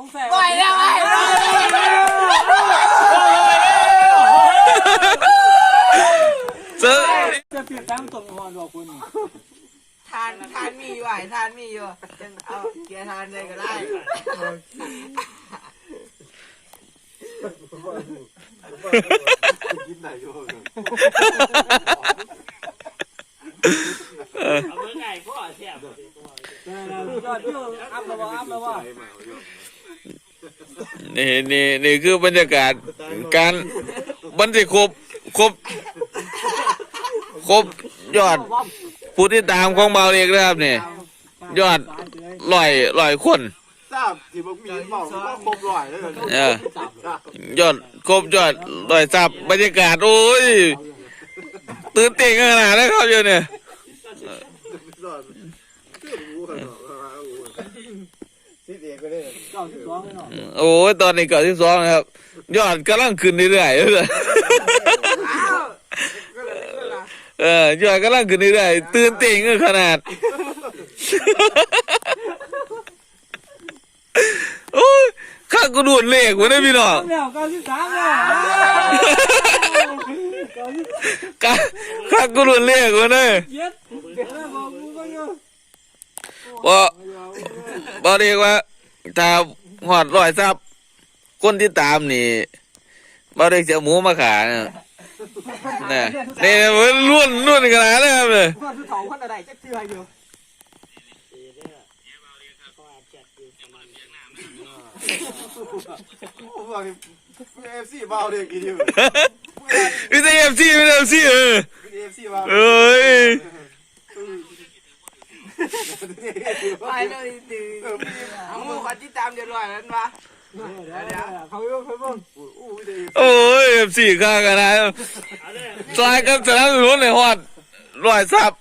ผมใส่ปล่อยแล้วไอ้เจอจะเปลี่ยนตามตรงหอนบอกคุณทานทานมีอยู่ไอ้ทานมีอยู่จังเอาเกียร์ทานเลยก็ได้กินไหนอยู่ เอาเมื่อไงพ่อเสียบ ยอดยูอัพแล้วว่าอัพแล้วว่า นี่นี่นี่คือบรรยากาศการบันทึกครบครบครบยอดผู้ที่ตามของเบาเอกนะครับนี่ยอดร้อยร้อยคนทราบที่บอกมีเมาก็ครบร้อยเลยเออยอดครบยอดร้อยซับบรรยากาศโอ้ยตื่นเต้นขนาดนั้นครับอยู่เนี่ย ที่เด็กก็ได้เก้าสิบสองเลยเนาะโอ้ยตอนนี้เกิดที่สองนะครับ ยอดกำลังขึ้นเรื่อยๆเลยอ้าวก็เลยก็เลยเออยอดกำลังขึ้นเรื่อยๆตื่นเต้นขนาดโอ้ยข้ากูดูดเลขวะเนี่ยพี่น้องแล้วเก้าสิบสามแล้วเก้าสิบข้าข้ากูดูดเลขวะเนี่ย เจ็ดแล้วบอกกูก็อยู่ ว่าบอกเรียกว่าถ้าหอดร้อยซับคนที่ตามนี่บอกเรียกจะเอาหมูมาขายนะนี่นี่มันล้วนล้วนขนาดนั้นครับเลยว่าทุกเขาคนอะไรจะเชื่ออยู่บอกเอฟซีเบาเด็กกินอยู่ไม่ใช่เอฟซีไม่ใช่เอฟซีเออเอฟซีเบาเอ้ย ไปเลยตื่นเอามือขวัญที่ตามเดือดร้อนนั้นปะเขาอยู่เขาบ้างอู้เด็กโอ้ยเอฟซีข้ากันนะเอาเลยสายกันสนับสนุนในหอดร้อยซับ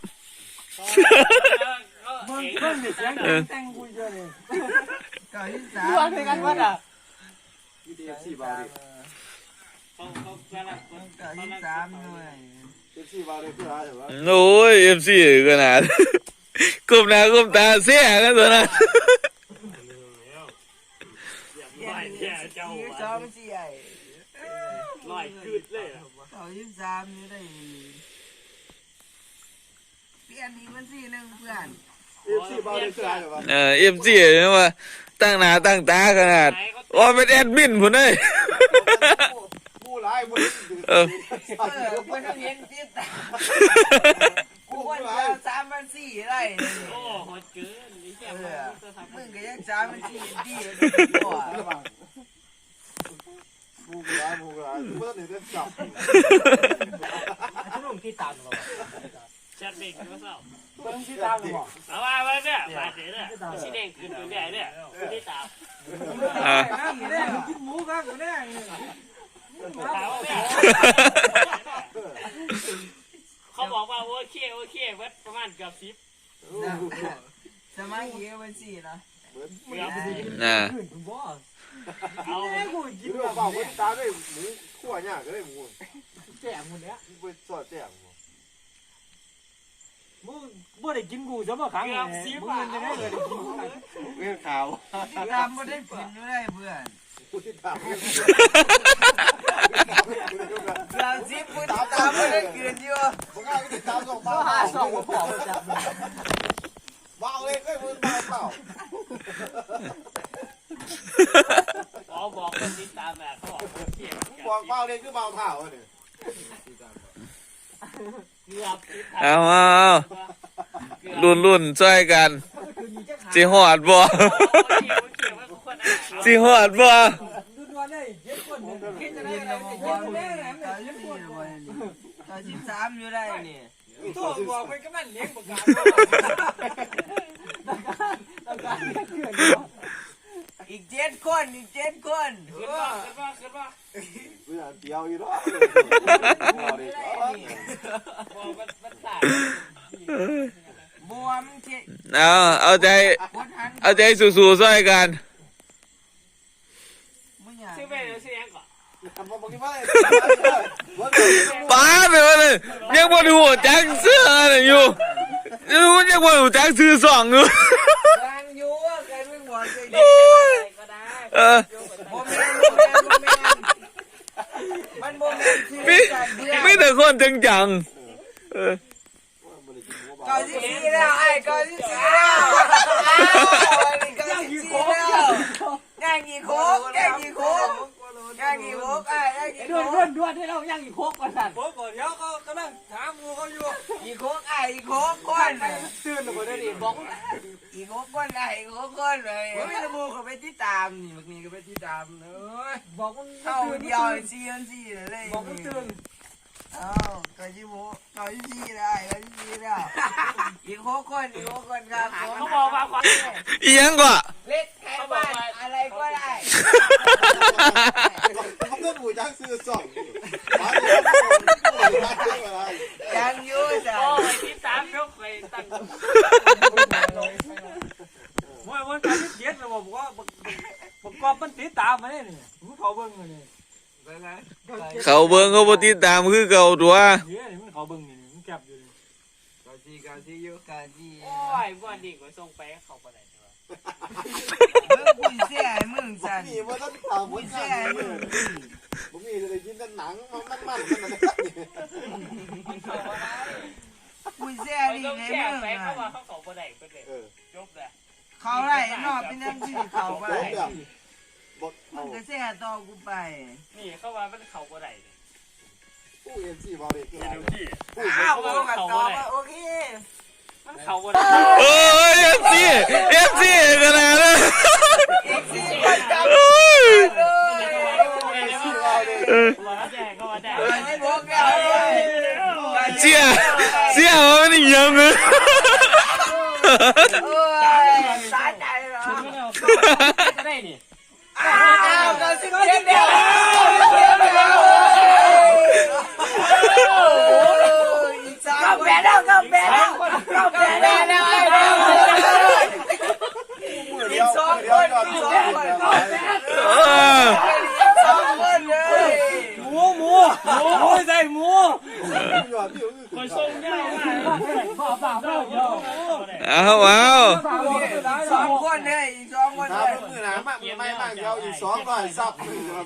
เบิ่งเบิ่งเด็กแสงแต่งกูเยอะเลยเก้าสิบสามวางในกันวัดอะเอฟซีเบาเด็กเขาเขากำลังเก้าสิบสามหน่วยเอฟซีเบาเด็กคืออะไรวะโอ้ยเอฟซีขนาด ก้มหน้าก้มตาเสียกันตัวนะลอยแย่เจ้ายี่สองสี่ไอ้ลอยคืดเลยเก้าสิบสามนี่ได้เปลี่ยนอีกมันสี่หนึ่งเพื่อนเอฟซีเบาเด็กคืออะไรวะเออเอฟซีเนี่ยว่าตั้งหน้าตั้งตาขนาดโอ้ยเป็นแอดมินพุ่นเลยผู้ร้ายผู้เออเออเพื่อนเห็นติดตา กูว่าจะสามพันสี่ไรโอ้โหดเกินนี่แค่เอมึองจะทำมึงก็ยังสามพันสี่ดีเลยตัวผู้ร้ายผู้ร้ายผู้ต้องเดินจับชุดนุ่งที่ตามหรอชัดเบรกก็เศร้าเบิ่งที่ตามหรอเอาว่าไว้เนี่ยไปเสียเนี่ยสีแดงขึ้นตัวใหญ่เนี่ยที่ตามอ่านั่งเนี่ยกินหมูกันกูเนี่ย อบสิบสมัยเยี่ยมันสี่นะเกือบอ่าขึ้นกูบ่เอาแม่กูกินเรื่แบองบเบาคนตาด้วยหมูขั้วเนี่ยก็ได้หมูแจกหมดแล้วไปสอดแจ้งมึงบ่ได้กินกูซะบ่ครั้งเลยมึงจะได้เลยกินกูเรื่องขาวตามไม่ได้กินไม่ได้เพื่อน ผู้ที่ตามเราซิปุ้นตามไม่ได้กินอยู่มึงเอาติดตามส่งเบาห้าสองพอจับเบาเลยก็มึงเบาเปล่าอ๋อบอกคนติดตามแบบเขาบอกเคบอกเบาเลยคือเบาเท่าเนี่ยเอาเอารุ่นรุ่นช่วยกันสิหอดบ่โอเคโอเคว่าคนอ่านสิหอดบ่ ได้เจ็ดคนคิดจะได้อะไรแล้วบเจ็อดกคนว่แน่แหละตอนนี้ตอนที่สามอยู่ได้นี่โทษบอกไปก็มันเลี้ยงประกาศต้องการเพื่อนอีกเจ็ดคนอีกเจ็ดคนขึ้นว่าขึ้นว่าขึ้นว่าเพื่อนเดียวอยู่เนาะเบาเลยบอกมันมันตายบวมเจ็ดเอาเอาใจเอาใจสู้ๆช่วยกัน มึงอยาก ชื่อแม่ชื่อยังก่อน ทำมาบอกที่ว่า ป้าไปวะเลยยังบ่ดูจังเสื้อน่ะอยู่ยังยังบ่ดูจังซื้อสองอยู่กลางอยู่ใครไม่บอกเลยเด็กก็ได้เออโมเมนต์โมเมนต์โมเมนต์มันโมเมนต์ที่มีจัดเบื่อมีแต่คนจังจังๆเออก่อนที่สี่แล้วไอ้ก่อนที่สี่แล้วอ้าวอันนี้ก่อนที่สี่แล้วย่างกี่โคกย่างกี่โคก ย่างกี่โคกไอ้ย่างกี่โคด้วนกด้วนด้วนให้เราย่างอีกโคกก่อนสั่นผมก่อนเดี๋ยวเขากำลังถามงูเขาอยู่กี่โคกไอ้กี่โคกก้อนตื่นแล้วบ่ได้ดิบอกกี่โคกก้อนไอ้กี่โคกก้อนเลยว่ามีตะมูเขาไปที่ตามนี่บางทีก็ไปที่ตามเนยบอกมันเข้าเดียวซีนซีเลยบอกมันตื่นเอ้าก็ยี่โมก็ยี่ซีได้ก็ยี่ซีแล้วอีกโคกก้อนอีกโคกก้อนครับเขาบอกว่าความอีหยังก็เล็กแค่บ้านอะไรก็ได้ เขาต้องซื้อสองมาดี๋ยวเขาบูชาซื้ออะไรยังอยู่จ้ะโอ้ยที่สามยกไปตั้งมว่าวันการที่เจ็ดเราบอกว่าประกอบมันติดตามมาเนี่ยนี่มึงเขาเบิ่งมาเนี่ยเขาเบิ่งเขาบ่ติดตามคือเก่าตัวเดี๋ยมึงเขาเบิ่งนี่มึงแคบอยู่นี่กาซีกาซีอยู่กาซีโอ้ยบ้านดีกว่าส่งไปเขาไปไหนตัวมึงเสียมึงจันนี่มันต้องทำคุบุยญเสียนี้มึง ผมมีอะไรกินแต่หนังมันมันมันมันคุยเสียไปดีต้องไงแก้มึงไปเขาว่าเขาเขาไปไหนก็เลยเออจบเลยเขาไรนอกเป็นนั่นที่เขาไปผมแบบบทมึเอางก็เสียต่อกูไป นี่เขาว่ามันเขาไปไหนผู้เอ็นซีบอลเลยเดี๋ยวพี่อ้าวกูก็ตอบว่าโอเคมันเขาไปไหนโอ้ย FC FC ขนาดนั้นเอ็กซี่คนจำโอ้ยเลย เออว่าแดงก็ว่าแดงไอ้พวกเราเลยเสียเสียว่ามันยังเออโอ้ยสาใจเหรอจะได้นี่อ้าวก็สิบเจ็ดเดียวก็แพ้แล้วก็แพ้แล้วก็แพ้แล้วสองคนสองคน เออ สองคนเลย หมูหมูหมูใส่หมู หยอดที่ คน ส่งยากมากบ้าบ้าบ้าเยอาเอาสองคนเลยอีกสองคนน้เลยมือหนามากไม่มากเดียวอีกสองร้อยซับ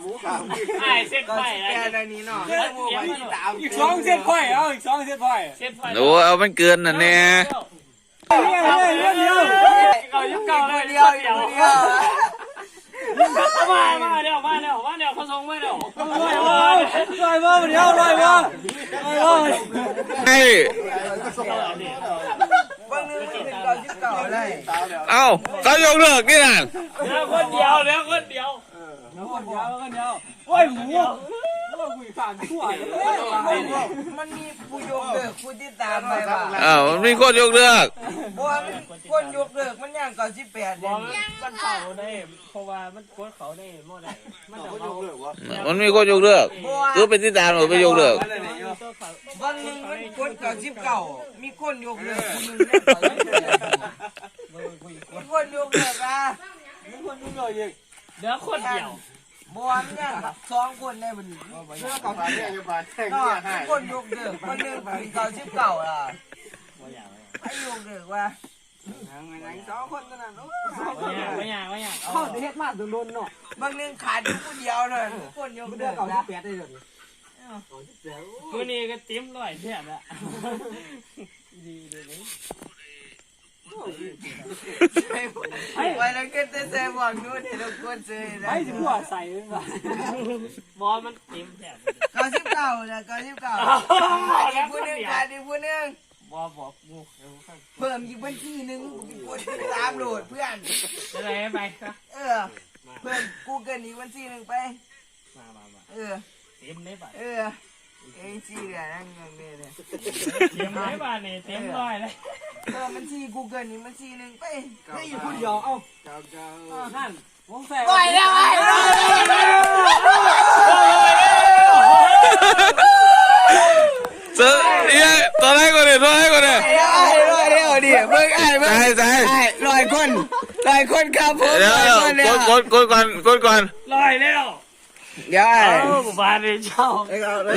หมูขาวไอ้เส้นไฟสิไอ้แพ้ในนี้เนาะมูไปที่ตามอีกสองเส้นค่อยเอาอีกสองเส้นค่อยเส้นไฟโอ้เอามันเกินน่ะเนี่ยเนี่ยเนี่ยเดียวเก่ายุคเก่าเลยเดีเดียวเดีเดียว เดียวมามาเดี๋ยวมาเดี๋ยวมาเดี๋ยวเขาส่งมาเดี๋ยวลอยมาลอยมาเดี๋ยวลอยมาลอยมาไอ้เป็นเอ้าเขายกเลิกนี่น่ะเดี๋ยวคนเดียวเดี๋ยวคนเดียวเดี๋ยวเดียวกันเดียวโอ้ยหมูมันมีผู้ยกเลิกผู้ที่ตามไปว่าอ้าวมันมีคนยกเลิกบัวมัน คนยกเลิกมันย่างเก่าที่แปดบเดืออกนมันเขาได้เพราะว่ามันกดเขาได้เมื่อไหร่มันจะเอามันมีคนยกเลิกคือเป็นที่ตามหรือไปยกเลิกบางนึงมันคนเก่าที่เก่ามีคนยกเลิกคนนึงได้เก่าที่แปดมีคนยกเลิกอะมีคนดูเลยอีกเดี๋ยวคนเดียวบัวมันย่างสองคนได้มันกับปลาเนี่ยกับปลาแท่งก็เนี่ยให้มีคนยกเลิกคนนึงเป็นเก่าที่เก่าล่ะไอ้ยกเลิกว่า สองคนนั้นไม่อยากไม่อยากเข้าเฮ็ดมาโดนๆเนาะบางนึงขาดอยู่คนเดียวเลยคนยกมันเลิเดือกเก่านะที่แปดได้เลยมือนี้ก็ติ้มร้อยเทียบละดีเลยไว้แล้วก็จะเซฟบอกนู่นให้ทุกคนเจอนะไอ้สิบัวใส่เลยว่ะบอลมันติ้มแถบเก้าสิบเก้านะเก้าสิบเก้าอีกผู้หนึ่งขาดอีกผู้หนึ่ง บอลบอกงูเพิ่มอีกบัญชีหนึ่งอีกคนที่ตามโหลดเพื่อนจะไรไปครับเออ เพิ่มกูเกิลอีกบัญชีหนึ่งไป มามามาเออติ้มได้ป่ะเออเอ็นซีเดียนั่งเงินเนี่ยเนี่ยติ้มได้ป่ะเนี่ยติ้มร้อยเลยเพิ่มบัญชีกูเกิลอีกบัญชีหนึ่งไปนี่อยู่คนเดียวเอ้าเจ้าเจ้านั่นวงแฝงปล่อยแล้วไอ้ปล่อยแล้ว เจอเอ้ยตอนแรกก่อนเลยตอนแรกก่อนเลย ไอ้ไอ้ร้อยเดียวดิเบิ่งไอ้เบิ่ง ใช่ใช่ ไอ้ร้อยคนร้ อยคนครับผมเดี๋ยวร้อยคนเดี๋เนี่ยวยกดกดก่อนกดก่อนร้อยแล้วเดี๋ยวไอ้เอ้าบ้านเลยเจ้า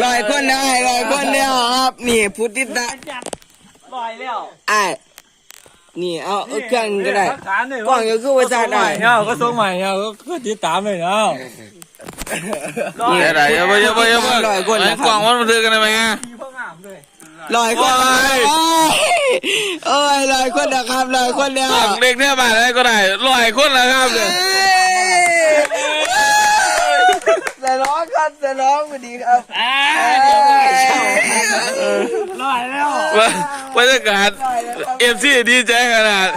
ร้อยคนได้ร้อยคนเดียวครับ นี่พุทธิตาจัดร้อยแล้วไอ้นี่เอาเอาเครื่องก็ได้หลัฐานเนี่ยกล้องก็คือว่าจะได้เนี่ยก็ส่งใหม่เนี่ยก็ติดตามเลยเนาะเดี๋ยวไหนอย่าไปอย่าไปอย่าไปไอ้กล่องมันบันทึกกันได้ไหมฮะมีพ่องามเลย ลอยคนโอ้ยโอ้ยลอยคนนะครับลอยคนเดียวกล่องเด็กเนี่ยบ้านอะไรก็ได้ร้อยคนแล้วครับเนี่ยแต่ร้องครับแต่ร้องพอดีครับอ่าเดี๋ยวไม่เช่าลอยแล้วว่าบรรยากาศเอฟซีดีใจขนาด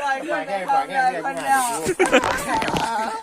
ลอยคนนะครับลอยคนเดียว